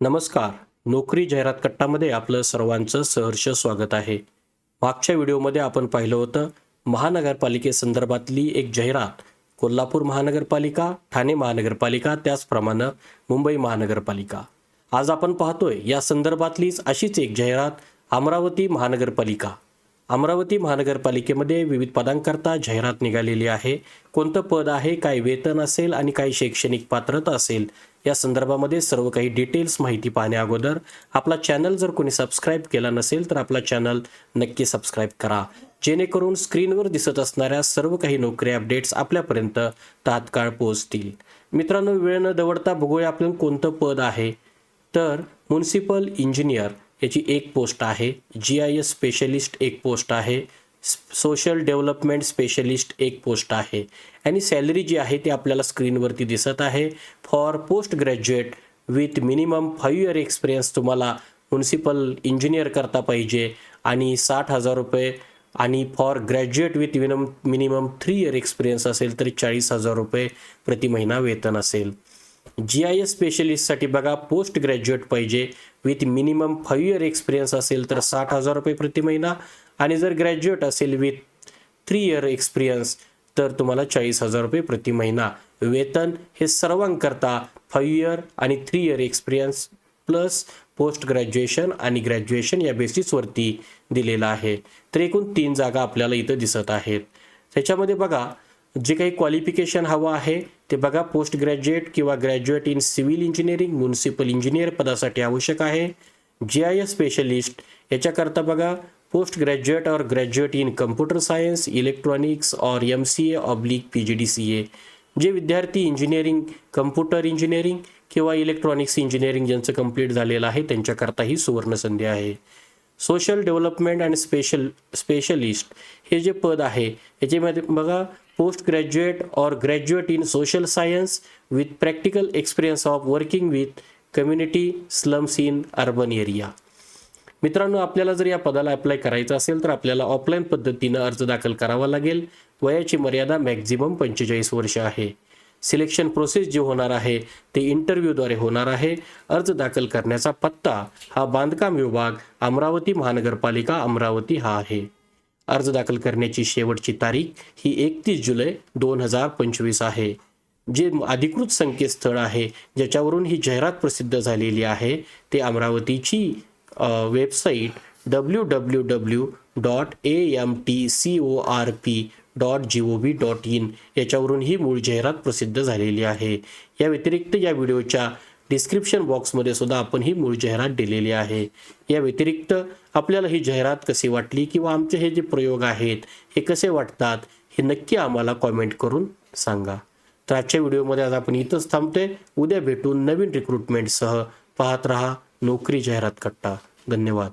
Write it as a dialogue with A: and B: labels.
A: नमस्कार. नोकरी जाहिरात कट्टामध्ये आपलं सर्वांचं सहर्ष स्वागत आहे. मागच्या व्हिडिओमध्ये आपण पाहिलं होतं महानगरपालिकेसंदर्भातली एक जाहिरात कोल्हापूर महानगरपालिका ठाणे महानगरपालिका त्याचप्रमाणे मुंबई महानगरपालिका. आज आपण पाहतोय या संदर्भातलीच अशीच एक जाहिरात अमरावती महानगरपालिका. अमरावती महानगरपालिकेमध्ये विविध पदांकरता जाहिरात निघालेली आहे. कोणतं पद आहे काय वेतन असेल आणि काय शैक्षणिक पात्रता असेल या संदर्भामध्ये सर्व काही डिटेल्स माहिती पाहण्या अगोदर आपला चॅनल जर कोणी सबस्क्राईब केला नसेल तर आपला चॅनल नक्की सबस्क्राईब करा. जेणेकरून स्क्रीनवर दिसत असणाऱ्या सर्व काही नोकरी अपडेट्स आपल्यापर्यंत तात्काळ पोहोचतील. मित्रांनो वेळ न दवडता बघूया आपण कोणतं पद आहे. तर म्युन्सिपल इंजिनियर याची एक पोस्ट आहे. जी आय एस स्पेशलिस्ट एक पोस्ट आहे. सोशल डेव्हलपमेंट स्पेशलिस्ट एक पोस्ट आहे. आणि सॅलरी जी आहे ती आपल्याला स्क्रीनवरती दिसत आहे. For post graduate with minimum five year experience तुम्हाला म्युन्सिपल इंजिनियर करता पाहिजे आणि साठ हजार रुपये आणि for graduate with minimum minimum three year experience असेल तरी चाळीस हजार रुपये प्रति महिना वेतन असेल. जी आय एस स्पेशलिस्टसाठी बघा पोस्ट ग्रॅज्युएट पाहिजे. With minimum five year experience असेल तर साठ हजार रुपये प्रति महिना. आणि जर ग्रॅज्युएट असेल विथ थ्री इयर एक्सपिरियन्स तर तुम्हाला चाळीस हजार रुपये प्रति महिना. वेतन हे सर्वांकरता फाईव्ह इयर आणि three year experience plus post graduation आणि ग्रॅज्युएशन या बेसिसवरती दिलेलं आहे. तर एकूण तीन जागा आपल्याला इथं दिसत आहेत. त्याच्यामध्ये बघा जे काही क्वालिफिकेशन हवं आहे ते बघा. पोस्ट ग्रॅज्युएट किंवा graduate in civil engineering municipal engineer पदासाठी आवश्यक आहे. जी आय एस स्पेशलिस्ट याच्याकरता बघा. पोस्ट ग्रॅज्युएट और graduate in computer science electronics और M C A oblique P G D C A जे विद्यार्थी इंजिनिअरिंग कम्प्युटर इंजिनिअरिंग किंवा इलेक्ट्रॉनिक्स इंजिनिअरिंग ज्यांचं कंप्लीट झालेलं आहे त्यांच्याकरता ही सुवर्णसंधी आहे. Social development and special specialist हे जे पद आहे याच्यामध्ये बघा. पोस्ट ग्रॅज्युएट और graduate in social science with practical experience of working with community slums in urban area मित्रांनो आपल्याला जर या पदाला अप्लाय करायचं असेल तर आपल्याला ऑफलाईन पद्धतीनं अर्ज दाखल करावा लागेल. वयाची मर्यादा मॅक्झिमम पंचेचाळीस वर्ष आहे. सिलेक्शन प्रोसेस जे होणार आहे ते इंटरव्ह्यूद्वारे होणार आहे. अर्ज दाखल करण्याचा पत्ता हा बांधकाम विभाग अमरावती महानगरपालिका अमरावती हा आहे. अर्ज दाखल करण्याची शेवटची तारीख ही एकतीस जुलै दोन हजार पंचवीस आहे. जे अधिकृत संकेतस्थळ आहे ज्याच्यावरून ही जाहिरात प्रसिद्ध झालेली आहे ते अमरावतीची website W W W dot A M T C O R P dot G O V dot in याच्यावरून ही मूळ जाहिरात प्रसिद्ध झालेली आहे. या व्यतिरिक्त या व्हिडिओच्या डिस्क्रिप्शन बॉक्समध्ये सुद्धा आपण ही मूळ जाहिरात दिलेली आहे. या व्यतिरिक्त आपल्याला ही जाहिरात कशी वाटली किंवा आमचे हे जे प्रयोग आहेत हे कसे वाटतात हे नक्की आम्हाला कॉमेंट करून सांगा. तर आजच्या व्हिडिओमध्ये आज आपण इथंच थांबतोय. उद्या भेटून नवीन रिक्रुटमेंटसह पाहत रहा नोकरी जाहिरात कट्टा. धन्यवाद.